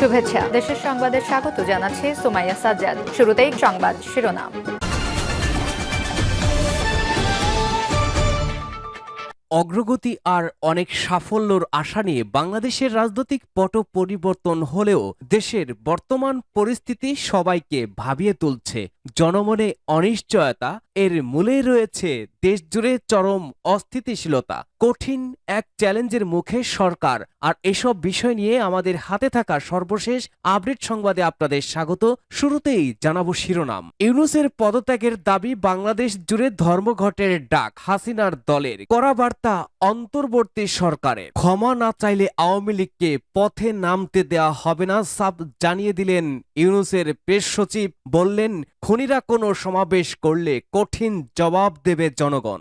শুভেচ্ছা। দেশের সংবাদে স্বাগত জানাচ্ছি সুমাইয়া সাজ্জাদ। শুরুতেই সংবাদ শিরোনাম। অগ্রগতি আর অনেক সাফল্যর আশা নিয়ে বাংলাদেশের রাজনৈতিক পট পরিবর্তন হলেও দেশের বর্তমান পরিস্থিতি সবাইকে ভাবিয়ে তুলছে। জনমনে অনিশ্চয়তা এর মূলে রয়েছে দেশজুড়ে চরম অস্থিতিশীলতা, কঠিন এক চ্যালেঞ্জের মুখে সরকার। আর এসব বিষয় নিয়ে আমাদের হাতে থাকা সর্বশেষ আপডেট সংবাদে আপনাদের স্বাগত। শুরুতেই জানাব শিরোনাম। ইউনুসের পদত্যাগের দাবি বাংলাদেশ জুড়ে ধর্মঘটের ডাক, হাসিনার দলের। করা বার্তা অন্তর্বর্তী সরকারের। ক্ষমা না চাইলে আওয়ামী লীগকে পথে নামতে দেওয়া হবে না সাব জানিয়ে দিলেন ইউনুসের প্রেস সচিব। বললেন খুনিরা কোনো সমাবেশ করলে কঠিন জবাব দেবে জনগণ।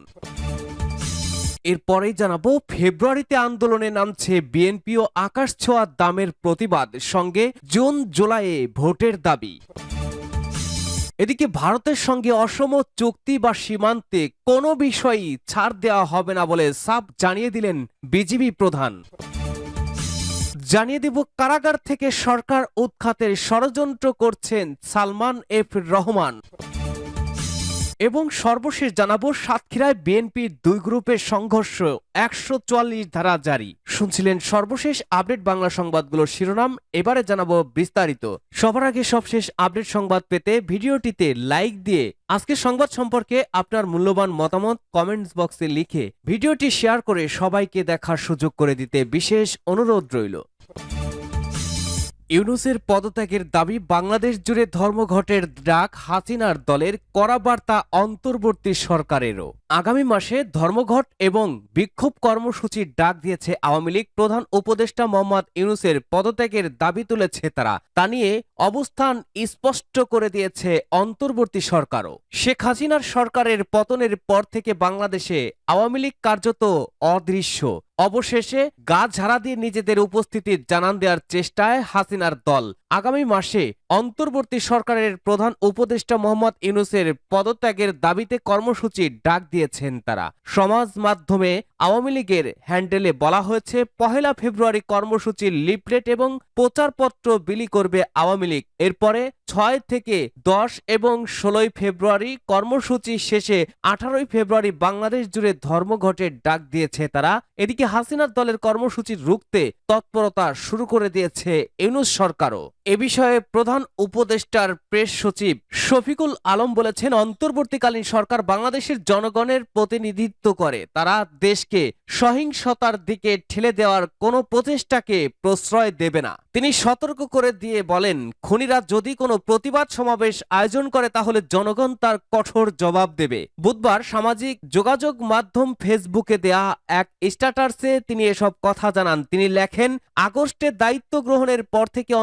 এরপরেই জানাব, ফেব্রুয়ারিতে আন্দোলনে নামছে বিএনপি ও আকাশ ছোঁয়া দামের প্রতিবাদ সঙ্গে জুন জুলাইয়ে ভোটের দাবি। এদিকে ভারতের সঙ্গে অসম চুক্তি বা সীমান্তে কোনো বিষয়ই ছাড় দেওয়া হবে না বলে সাব জানিয়ে দিলেন বিজিবি প্রধান। জানিয়ে দিব, কারাগার থেকে সরকার উৎখাতের ষড়যন্ত্র করছেন সালমান এফ রহমান। এবং সর্বশেষ জানাব, সাতক্ষীরায় বিএনপির দুই গ্রুপের সংঘর্ষ, একশো চুয়াল্লিশ ধারা জারি। শুনছিলেন সর্বশেষ আপডেট বাংলা সংবাদগুলোর শিরোনাম, এবারে জানাব বিস্তারিত। সবার আগে সবশেষ আপডেট সংবাদ পেতে ভিডিওটিতে লাইক দিয়ে আজকের সংবাদ সম্পর্কে আপনার মূল্যবান মতামত কমেন্টস বক্সে লিখে ভিডিওটি শেয়ার করে সবাইকে দেখার সুযোগ করে দিতে বিশেষ অনুরোধ রইল। ইউনুসের পদত্যাগের দাবি বাংলাদেশ জুড়ে ধর্মঘটের ডাক হাসিনার দলের কড়া বার্তা অন্তর্বর্তী সরকারেরও। আগামী মাসে ধর্মঘট এবং বিক্ষোভ কর্মসূচির ডাক দিয়েছে আওয়ামী লীগ প্রধান উপদেষ্টা মোহাম্মদ ইউনুসের পদত্যাগের দাবি তুলেছে তারা। তা নিয়ে অবস্থান স্পষ্ট করে দিয়েছে অন্তর্বর্তী সরকারও। শেখ হাসিনার সরকারের পতনের পর থেকে বাংলাদেশে আওয়ামী লীগ কার্যত অদৃশ্য। অবশেষে গা ঝাড়া দিয়ে নিজেদের উপস্থিতি জানান দেওয়ার চেষ্টায় হাসিনার দল। আগামী মাসে অন্তর্বর্তী সরকারের প্রধান উপদেষ্টা মোহাম্মদ ইউনুসের পদত্যাগের দাবিতে কর্মসূচির ডাক দিয়েছেন তারা। সমাজ মাধ্যমে আওয়ামী লীগের হ্যান্ডেলে বলা হয়েছে, পহেলা ফেব্রুয়ারি কর্মসূচির লিফলেট এবং প্রচারপত্র বিলি করবে আওয়ামী লীগ। এরপরে ছয় থেকে দশ এবং ষোলোই ফেব্রুয়ারি কর্মসূচি শেষে আঠারোই ফেব্রুয়ারি বাংলাদেশ জুড়ে ধর্মঘটের ডাক দিয়েছে তারা। এদিকে হাসিনার দলের কর্মসূচি রুখতে তৎপরতা শুরু করে দিয়েছে ইউনুস সরকারও। এ বিষয়ে প্রধান উপদেষ্টার প্রেস সচিব শফিকুল আলম বলেছেন, অন্তর্বর্তীকালীন সরকার বাংলাদেশের জনগণের প্রতিনিধিত্ব করে। তারা দেশকে সহিংসতার দিকে ঠেলে দেওয়ার কোনো প্রচেষ্টাকে প্রশ্রয় দেবে না। তিনি সতর্ক করে দিয়ে বলেন, খুনিরা যদি কোনো প্রতিবাদ সমাবেশ আয়োজন করে, তাহলে জনগণ তার কঠোর জবাব দেবে। বুধবার সামাজিক যোগাযোগ মাধ্যম ফেসবুকে দেয়া এক স্ট্যাটাসে তিনি এসব কথা জানান। তিনি লেখেন, আগস্টে দায়িত্ব গ্রহণের পর থেকে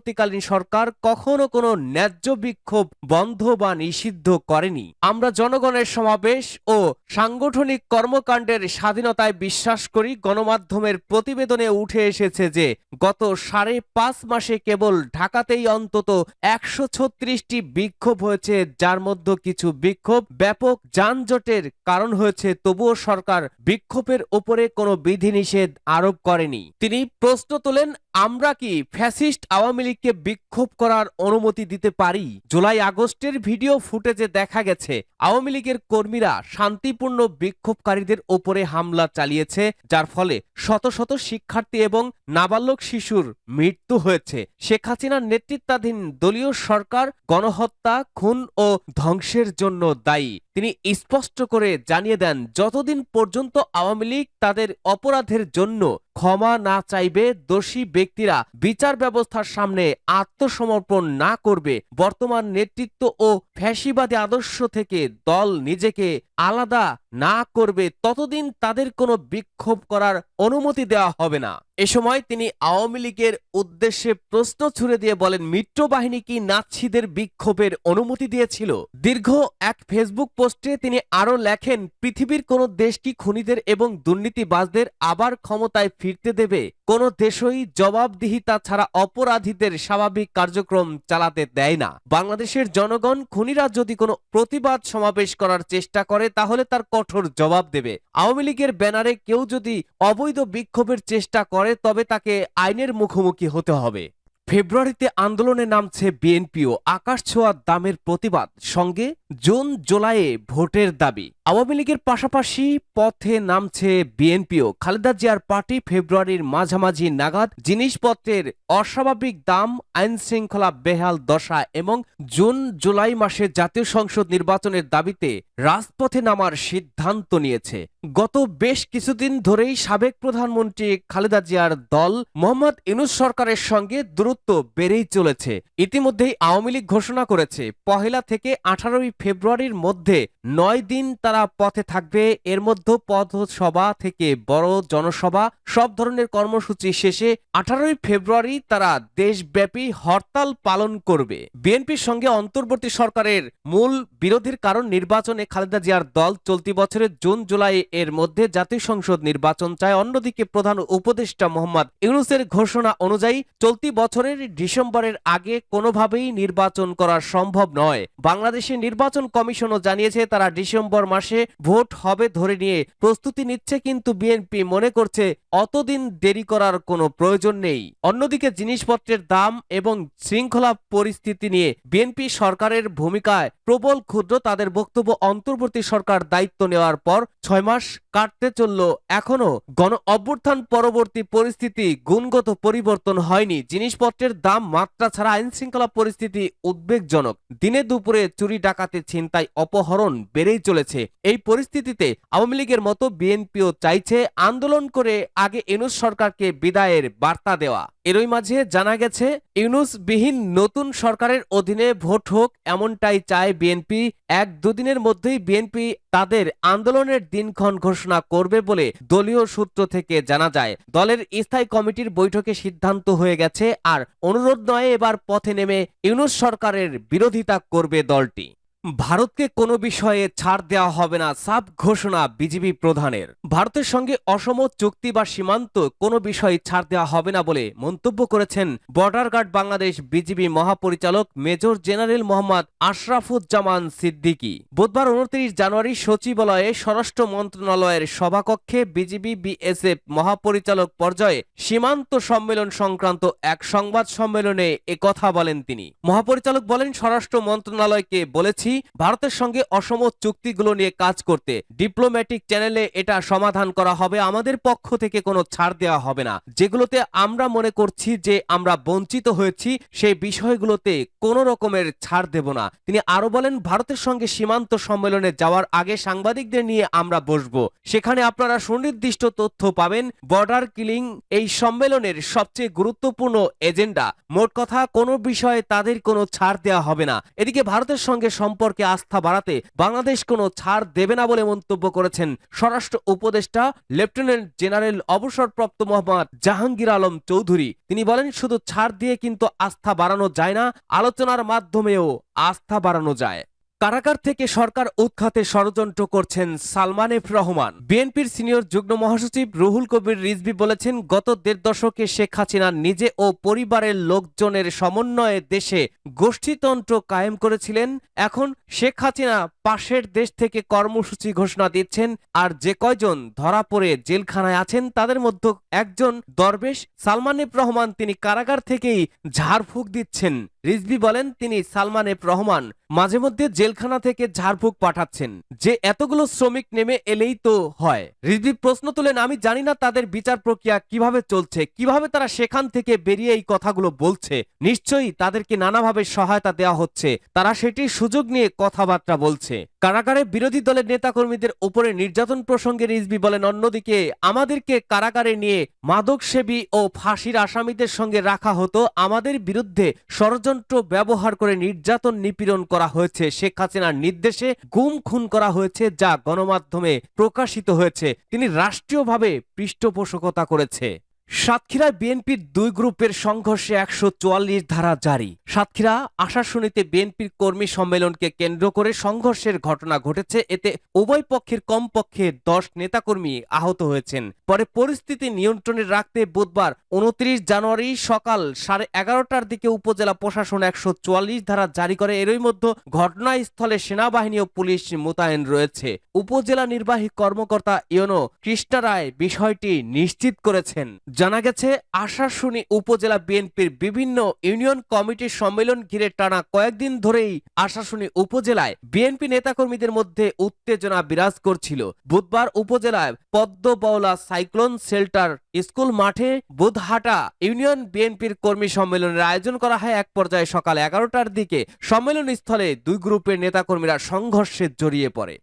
অন্তর্বর্তীকালীন সরকার কখনো কোনো ন্যায্য বিক্ষোভ বন্ধ বা নিষিদ্ধ করেনি। আমরা জনগণের সমাবেশ ও সাংগঠনিক কর্মকাণ্ডের স্বাধীনতায় বিশ্বাস করি, গণমাধ্যমের প্রতিবেদনে উঠে এসেছে যে গত সাড়ে পাঁচ মাসে কেবল ঢাকাতেই অন্তত একশো ছত্রিশটি বিক্ষোভ হয়েছে, যার মধ্যে কিছু বিক্ষোভ ব্যাপক যানজটের কারণ হয়েছে। তবুও সরকার বিক্ষোভের ওপরে কোনো বিধিনিষেধ আরোপ করেনি। তিনি প্রশ্ন তোলেন, আমরা কি ফ্যাসিস্ট আওয়ামী লীগকে বিক্ষোভ করার অনুমতি দিতে পারি। জুলাই আগস্টের ভিডিও ফুটেজে দেখা গেছে, আওয়ামী লীগের কর্মীরা শান্তিপূর্ণ বিক্ষোভকারীদের ওপরে হামলা চালিয়েছে, যার ফলে শত শত শিক্ষার্থী এবং নাবালক শিশুর মৃত্যু হয়েছে। শেখ হাসিনার নেতৃত্বাধীন দলীয় সরকার গণহত্যা, খুন ও ধ্বংসের জন্য দায়ী। তিনি স্পষ্ট করে জানিয়ে দেন, যতদিন পর্যন্ত আওয়ামী লীগ তাদের অপরাধের জন্য ক্ষমা না চাইবে, দোষী ব্যক্তিরা বিচার ব্যবস্থার সামনে আত্মসমর্পণ না করবে, বর্তমান নেতৃত্ব ও ফ্যাসিবাদী আদর্শ থেকে দল নিজেকে আলাদা না করবে, ততদিন তাদের কোনো বিক্ষোভ করার অনুমতি দেওয়া হবে না। এ সময় তিনি আওয়ামী লীগের উদ্দেশ্যে প্রশ্ন ছুড়ে দিয়ে বলেন মিত্র বাহিনী কি নাচ্ছিদের বিক্ষোভের অনুমতি দিয়েছিল? দীর্ঘ এক ফেসবুক পোস্টে তিনি আরও লেখেন, পৃথিবীর কোনো দেশ কি খুনিদের এবং দুর্নীতিবাজদের আবার ক্ষমতায় ফিরতে দেবে? কোনো দেশই জবাবদিহিতা ছাড়া অপরাধীদের স্বাভাবিক কার্যক্রম চালাতে দেয় না। বাংলাদেশের জনগণ খুনিরা যদি কোনো প্রতিবাদ সমাবেশ করার চেষ্টা করে, তাহলে তার কঠোর জবাব দেবে। আওয়ামী লীগের ব্যানারে কেউ যদি অবৈধ বিক্ষোভের চেষ্টা করে, তবে তাকে আইনের মুখোমুখি হতে হবে। ফেব্রুয়ারিতে আন্দোলনে নামছে বিএনপিও। আকাশ ছোঁয়া দামের প্রতিবাদ, সঙ্গে জুন জুলাইয়ে ভোটের দাবি। আওয়ামী লীগের পাশাপাশি পথে নামছে বিএনপিও। খালেদা জিয়ার পার্টি ফেব্রুয়ারির মাঝামাঝি নাগাদ জিনিসপত্রের অস্বাভাবিক দাম আইন শৃঙ্খলা বেহাল দশা এবং জুন জুলাই মাসে জাতীয় সংসদ নির্বাচনের দাবিতে রাজপথে নামার সিদ্ধান্ত নিয়েছে। গত বেশ কিছুদিন ধরেই সাবেক প্রধানমন্ত্রী খালেদা জিয়ার দল মোহাম্মদ ইনুস সরকারের সঙ্গে দূরত্ব বেড়েই চলেছে। ইতিমধ্যেই আওয়ামী লীগ ঘোষণা করেছে, পহেলা থেকে আঠারোই ফেব্রুয়ারির মধ্যে নয় দিন তারা পথে থাকবে। এর মধ্যে পথসভা থেকে বড় জনসভা, সব ধরনের কর্মসূচি শেষে আঠারোই ফেব্রুয়ারি তারা দেশব্যাপী হরতাল পালন করবে। বিএনপির সঙ্গে অন্তর্বর্তী সরকারের মূল বিরোধীর কারণ নির্বাচনে খালেদা জিয়ার দল চলতি বছরের জুন, জুলাই এর মধ্যে জাতীয় সংসদ নির্বাচন চায় অন্যদিকে প্রধান উপদেষ্টা মোহাম্মদ ইউনুসের ঘোষণা অনুযায়ী চলতি বছরের ডিসেম্বরের আগে কোনোভাবেই নির্বাচন করা সম্ভব নয়। বাংলাদেশের নির্বাচন কমিশনও জানিয়েছে, তারা ডিসেম্বর মাসে ভোট হবে ধরে নিয়ে প্রস্তুতি নিচ্ছে কিন্তু বিএনপি মনে করছে অতদিন দেরি করার কোনো প্রয়োজন নেই। অন্যদিকে জিনিসপত্রের দাম এবং শৃঙ্খলা পরিস্থিতি নিয়ে বিএনপি সরকারের ভূমিকায় প্রবল ক্ষুদ্র তাদের বক্তব্য অন্তর্বর্তী সরকার দায়িত্ব নেওয়ার পর ছয় মাস কাটতে চলল। এখনও গণ অভ্যুত্থান পরবর্তী পরিস্থিতি গুণগত পরিবর্তন হয়নি। জিনিসপত্রের দাম, মাত্রা ছাড়া আইন শৃঙ্খলা পরিস্থিতি উদ্বেগজনক। দিনে দুপুরে চুরি, ডাকাতি, ছিনতাই, অপহরণ বেড়েই চলেছে। এই পরিস্থিতিতে আওয়ামী লীগের মতো বিএনপিও চাইছে আন্দোলন করে আগে এনুস সরকারকে বিদায়ের বার্তা দেওয়া। এরই মাঝে জানা গেছে, ইউনুসবিহীন নতুন সরকারের অধীনে ভোট হোক, এমনটাই চায় বিএনপি। এক দুদিনের মধ্যেই বিএনপি তাদের আন্দোলনের দিনক্ষণ ঘোষণা করবে বলে দলীয় সূত্র থেকে জানা যায়। দলের স্থায়ী কমিটির বৈঠকে সিদ্ধান্ত হয়ে গেছে আর অনুরোধ নয় এবার পথে নেমে ইউনুস সরকারের বিরোধিতা করবে দলটি। ভারতকে কোনো বিষয়ে ছাড় দেওয়া হবে না সাব ঘোষণা বিজেপি প্রধানের। ভারতের সঙ্গে অসম চুক্তি বা সীমান্ত কোনো বিষয়ে ছাড় দেওয়া হবে না বলে মন্তব্য করেছেন বর্ডার গার্ড বাংলাদেশ বিজিবি মহাপরিচালক মেজর জেনারেল মোহাম্মদ আশরাফুজ্জামান সিদ্দিকী। বুধবার উনত্রিশ জানুয়ারি সচিবালয়ে স্বরাষ্ট্র মন্ত্রণালয়ের সভাকক্ষে বিজিবি বিএসএফ মহাপরিচালক পর্যায়ে সীমান্ত সম্মেলন সংক্রান্ত এক সংবাদ সম্মেলনে কথা বলেন তিনি। মহাপরিচালক বলেন, স্বরাষ্ট্র মন্ত্রণালয়কে বলেছি ভারতের সঙ্গে অসম চুক্তিগুলো নিয়ে কাজ করতে ডিপ্লোম্যাটিক চ্যানেলে এটা সমাধান করা হবে। আমাদের পক্ষ থেকে কোনো ছাড় দেওয়া হবে না। যেগুলোতে আমরা মনে করছি যে আমরা বঞ্চিত হয়েছি, সেই বিষয়গুলোতে কোনো রকমের ছাড় দেব না। তিনি আরও বলেন, ভারতের সঙ্গে সীমান্ত সম্মেলনে যাওয়ার আগে সাংবাদিকদের নিয়ে আমরা বসবো। সেখানে আপনারা সুনির্দিষ্ট তথ্য পাবেন। বর্ডার কিলিং এই সম্মেলনের সবচেয়ে গুরুত্বপূর্ণ এজেন্ডা মোট কথা, কোনো বিষয়ে তাদের কোনো ছাড় দেওয়া হবে না। এদিকে ভারতের সঙ্গে সম্পর্কে আস্থা বাড়াতে বাংলাদেশ কোনো ছাড় দেবে না বলে মন্তব্য করেছেন স্বরাষ্ট্র উপদেষ্টা লেফটেন্যান্ট জেনারেল অবসরপ্রাপ্ত মোহাম্মদ জাহাঙ্গীর আলম চৌধুরী। তিনি বলেন, শুধু ছাড় দিয়ে কিন্তু আস্থা বাড়ানো যায় না, আলোচনার মাধ্যমেও আস্থা বাড়ানো যায়। কারাগার থেকে সরকার উৎখাতে ষড়যন্ত্র করছেন সালমান এফ রহমান। বিএনপির সিনিয়র যুগ্ম মহাসচিব রুহুল কবির রিজভি বলেছেন, গত দেড় দশকে শেখ হাসিনা নিজে ও পরিবারের লোকজনের সমন্বয়ে দেশে গোষ্ঠীতন্ত্র কায়েম করেছিলেন। এখন শেখ হাসিনা পাশের দেশ থেকে কর্মসূচি ঘোষণা দিচ্ছেন আর যে কয়জন ধরা পড়ে জেলখানায় আছেন তাদের মধ্যে একজন দরবেশ সালমান এফ রহমান তিনি কারাগার থেকেই ঝাড়ফুঁক দিচ্ছেন। রিজভি বলেন, তিনি সালমান এফ রহমান মাঝে মধ্যে জেলখানা থেকে ঝাড়ফুঁক পাঠাচ্ছেন। যে এতগুলো শ্রমিক নেমে এলেই তো হয়। রিজভি, প্রশ্ন তোলেন, আমি জানি না তাদের বিচার প্রক্রিয়া কীভাবে চলছে, কীভাবে তারা সেখান থেকে বেরিয়ে এই কথাগুলো বলছে। নিশ্চয়ই তাদেরকে নানাভাবে সহায়তা দেওয়া হচ্ছে। তারা সেটির সুযোগ নিয়ে কথাবার্তা বলছে। কারাগারে বিরোধী দলের নেতাকর্মীদের উপরে নির্যাতন প্রসঙ্গে রিজবি বলেন, অন্যদিকে আমাদেরকে কারাগারে নিয়ে মাদকসেবী ও ফাঁসির আসামিদের সঙ্গে রাখা হতো। আমাদের বিরুদ্ধে ষড়যন্ত্র ব্যবহার করে নির্যাতন নিপীড়ন করা হয়েছে। শেখ হাসিনার নির্দেশে গুম খুন করা হয়েছে, যা গণমাধ্যমে প্রকাশিত হয়েছে। তিনি রাষ্ট্রীয়ভাবে পৃষ্ঠপোষকতা করেছে। সাতক্ষীরায় বিএনপির দুই গ্রুপের সংঘর্ষে একশো চুয়াল্লিশ ধারা জারি। সাতক্ষীরা আশাশুনিতে বিএনপির কর্মী সম্মেলনকে কেন্দ্র করে সংঘর্ষের ঘটনা ঘটেছে। এতে উভয় পক্ষের কমপক্ষে দশ নেতাকর্মী আহত হয়েছেন। পরে পরিস্থিতি নিয়ন্ত্রণে রাখতে বুধবার উনত্রিশ জানুয়ারি সকাল সাড়ে এগারোটার দিকে উপজেলা প্রশাসন একশো চুয়াল্লিশ ধারা জারি করে। এরই মধ্যে ঘটনাস্থলে সেনাবাহিনী ও পুলিশ মোতায়েন রয়েছে। উপজেলা নির্বাহী কর্মকর্তা ইয়নো কৃষ্ণা রায় বিষয়টি নিশ্চিত করেছেন। জানা গেছে, আশাশুনি উপজেলা বিএনপির বিভিন্ন ইউনিয়ন কমিটির সম্মেলন ঘিরে টানা কয়েকদিন ধরেই আশাশুনি উপজেলায় বিএনপি নেতাকর্মীদের মধ্যে উত্তেজনা বিরাজ করছিল। বুধবার উপজেলায় পদ্মবাউলা সাইক্লোন শেল্টার স্কুল মাঠে বুধহাটা ইউনিয়ন বিএনপির কর্মী সম্মেলনের আয়োজন করা হয়। এক পর্যায়ে সকাল এগারোটার দিকে সম্মেলন স্থলে দুই গ্রুপের নেতাকর্মীরা সংঘর্ষে জড়িয়ে পড়ে।